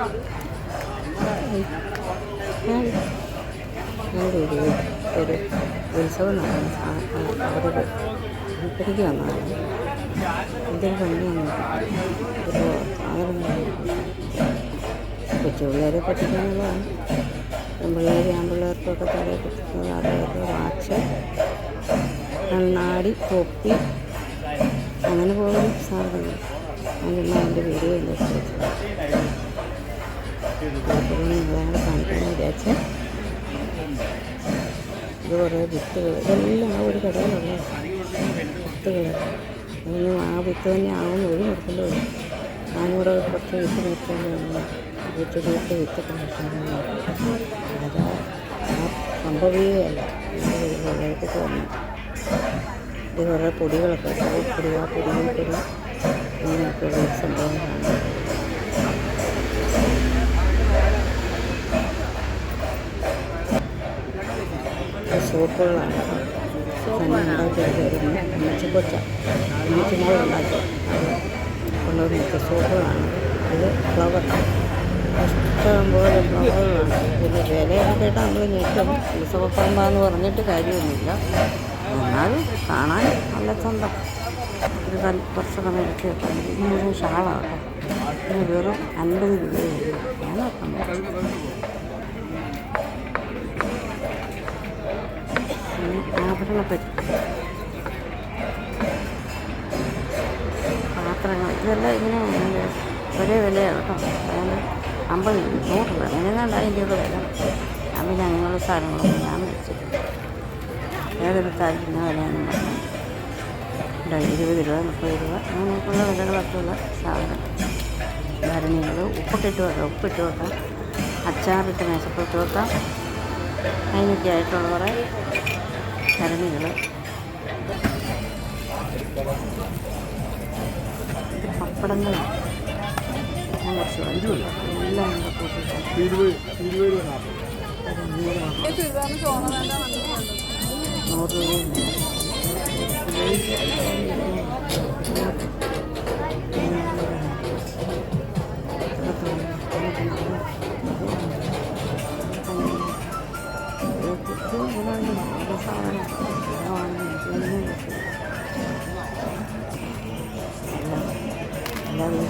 ഞാൻ ഞാൻ ഒരു ഉത്സവം നടന്ന അവിടെ വിൽപ്പനയ്ക്ക് വന്നതാണ് എന്തൊരു ഭംഗിയാണ് ഒരു കൊച്ചു പറ്റിക്കാനുള്ളതാണ് പെൺപിള്ളേർ ആൺപിള്ളേർക്കൊക്കെ തലയിൽ കുത്തുന്നത് അതായത് വാച്ച് കണ്ണാടി തൊപ്പി അങ്ങനെ പോകുന്ന സാധനങ്ങൾ അതിനുള്ള എന്റെ വീഡിയോ ഇല്ല നിങ്ങളെ കാണിക്കാൻ വിചാരിച്ച് ഇത് കുറേ വിത്തുകൾ ഇതെല്ലാം ആ ഒരു കടയിലുള്ള വിത്തുകൾ. അതൊന്നും ആ വിത്ത് തന്നെ ആവുമെന്ന് ഒരു വരും ഞാനിവിടെ കുറച്ച് വിത്ത് നോക്കിയാണ് വീട്ടിലേക്ക് വിത്ത് കണക്ഷനുള്ള അത് ആ സംഭവിക്കുകയല്ല. തോന്നി ഇത് കുറേ പൊടികളൊക്കെ പൊടി ആ പൊടിയും പൊടി അങ്ങനെയൊക്കെയുള്ള സംഭവങ്ങളാണ്. സോപ്പുകളാണ്. തന്നെ ഉണ്ടാക്കിയത് വരുന്നത് അമ്മച്ചി കൊച്ച അമ്മച്ചി മോൾ ഉണ്ടാക്കി കൊണ്ടുവന്നിട്ട് സോപ്പുകളാണ് ഇത് ഫ്ലവർ ഇഷ്ടംപോലെ ഫ്ലവറുകളാണ് ഇതിന്റെ വിലയൊക്കെ കേട്ടാൽ നമ്മൾ ഞെട്ടും പറഞ്ഞിട്ട് കാര്യമൊന്നുമില്ല. എന്നാലും കാണാൻ നല്ല ചന്തം. ഒരു കൽ- കുറച്ചൊക്കെ മേടിച്ചൊക്കെ വെക്കാൻ മുഴുവൻ ഷാളാണ് ഇതിന് വെറും അൻപത് രൂപയേ ഉള്ളൂ. ഞാനൊക്കെ മേടിച്ചു ആഭരണപ്പറ്റി പാത്രങ്ങൾ. ഇതെല്ലാം ഇങ്ങനെ ഒരേ വിലയാണ് കേട്ടോ. അതായത് അമ്പത് നൂറ് രൂപ. അങ്ങനെയാണ് അതിന്റെ ഒക്കെ വില. ഞാൻ പിന്നെ അങ്ങനെയുള്ള സാധനങ്ങളൊന്നും ഞാൻ മേടിച്ചിട്ടില്ല. ഏതെടുത്താലും ഇന്ന വിലയെന്നും പറഞ്ഞു ഇവിടെ ഇരുപത് രൂപ മുപ്പത് രൂപ. അങ്ങനെയൊക്കെയുള്ള വിലകളൊക്കെയുള്ള സാധനം ഭരണികൾ ഉപ്പിട്ടിട്ട് വെക്കാം. ഉപ്പിട്ട് വെക്കാം. അച്ചാറിട്ട് മേശപ്പുറത്ത് വെക്കാം. അതിനൊക്കെ ആയിട്ടുള്ള കുറേ ഭരണികൾ പപ്പടങ്ങളാണ് കുറച്ച് വലുതുണ്ട് എല്ലാം കൂടെ കൂട്ടിയിട്ട് നൂറ് രൂപയുണ്ട്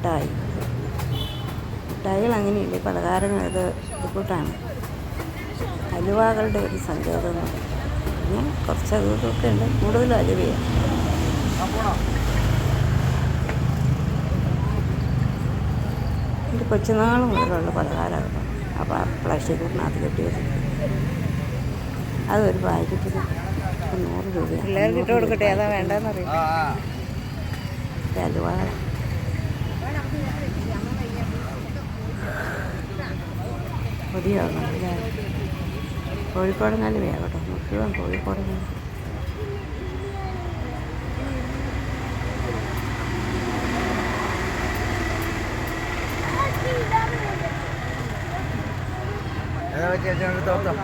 മിഠായി മിഠായികൾ അങ്ങനെയില്ല? പലഹാരങ്ങൾ ഇത് ഇതുകൂട്ടാണ് അലുവകളുടെ ഒരു സങ്കേതം. പിന്നെ കുറച്ച് അതുകൊണ്ടൊക്കെ ഉണ്ട്. കൂടുതലും അലുവയാണ് ഇത് കൊച്ചുനാൾ മുതലുള്ള പലഹാരമാണ് അപ്പോൾ പ്ലാസ്റ്റിക് കൂട്ടിനകത്ത് കെട്ടി വെച്ചിട്ടുണ്ട്. അതൊരു പാക്കറ്റിന് നൂറ് രൂപയാണ്. പിള്ളേർക്ക് ഇട്ട് കൊടുക്കട്ടെ? അതാ വേണ്ടതെന്ന് അറിയാം അല്ലേ? കോഴിക്കോട് നല്ല വേകട്ടോ മുഴുവൻ കോഴിക്കോട് ഏതാ ചേച്ചി തോട്ടം